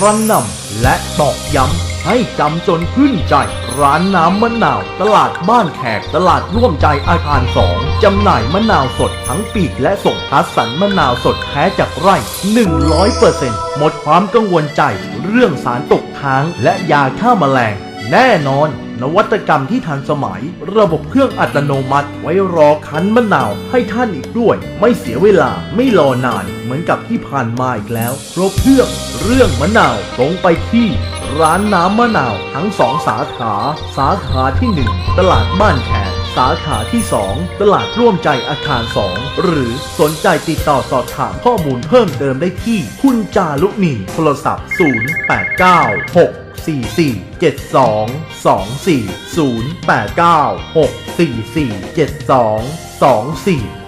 รันนำและตอกย้ำให้จำจนขึ้นใจ ร้านน้ำมะนาว ตลาดบ้านแขก ตลาดร่วมใจอาคารสองจำหน่ายมะนาวสดทั้งปีกและส่งคัดสรรมะนาวสดแท้จากไร่ 100%หมดความกังวลใจ เรื่องสารตกค้างและยาฆ่าแมลง แน่นอน นวัตกรรมที่ทันสมัย ระบบเครื่องอัตโนมัติ ไว้รอคั้นมะนาวให้ท่านอีกด้วย ไม่เสียเวลาไม่รอนานเหมือนกับที่ผ่านมาอีกแล้วครบเครื่องเรื่องมะนาวตรงไปที่ร้านน้ำมะนาวทั้งสองสาขา สาขาที่ 1 ตลาดบ้านแขกสาขาที่ 2 ตลาดร่วมใจอาคาร 2 หรือสนใจติดต่อสอบถามข้อมูลเพิ่มเติมได้ที่ คุณจารุณีโทรศัพท์ 0 8 9 6 089 644 7224